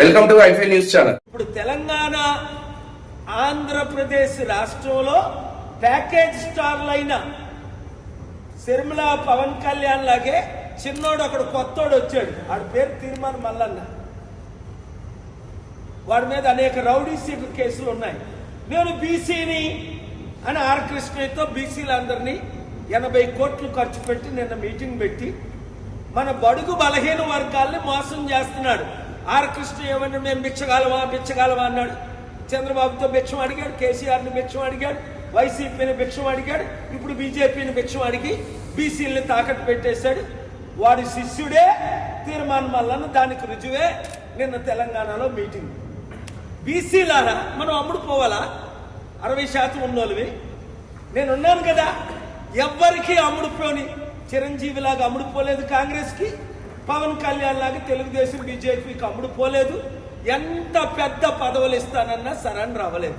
Welcome to Ify news channel ఇప్పుడు తెలంగాణ ఆంధ్రప్రదేశ్ రాష్ట్రంలో package స్టార్లైన శర్మిల పవన్ కళ్యాణ్ లాగే చిన్నోడు అక్కడ కొత్తోడు వచ్చాడు. వాడి పేరు తీర్మాన్ మల్లన్న. వాడి మీద అనేక రౌడీ కేసులు ఉన్నాయి. నేను బీసీని అని ఆర్ కృష్ణయ్యతో బీసీలందరినీ ఎనభై కోట్లు ఖర్చు పెట్టి నిన్న మీటింగ్ పెట్టి మన బడుగు బలహీన వర్గాల్ని మోసం చేస్తున్నాడు. ఆర్ కృష్ణ ఏమన్నా మేము బిచ్చగాలమా బిచ్చగాలమా అన్నాడు. చంద్రబాబుతో భిక్షం అడిగాడు కేసీఆర్ని భిక్షం అడిగాడు వైసీపీని భిక్షం అడిగాడు ఇప్పుడు బీజేపీని భిక్షం అడిగి బీసీలని తాకట్టు పెట్టేశాడు. వాడి శిష్యుడే తీర్మాన్ మల్లన్న దానికి రుజువే నిన్న తెలంగాణలో మీటింగ్. బీసీలారా మనం అమ్ముడు పోవాలా? అరవై శాతం ఉన్నోళ్ళవి. నేను ఉన్నాను కదా ఎవ్వరికీ అమ్ముడుపోని చిరంజీవిలాగా అమ్ముడుపోలేదు కాంగ్రెస్కి. పవన్ కళ్యాణ్ లాగా తెలుగుదేశం బీజేపీకి అమ్ముడుపోలేదు ఎంత పెద్ద పదవులు ఇస్తానన్నా సరెండర్ అవ్వలేదు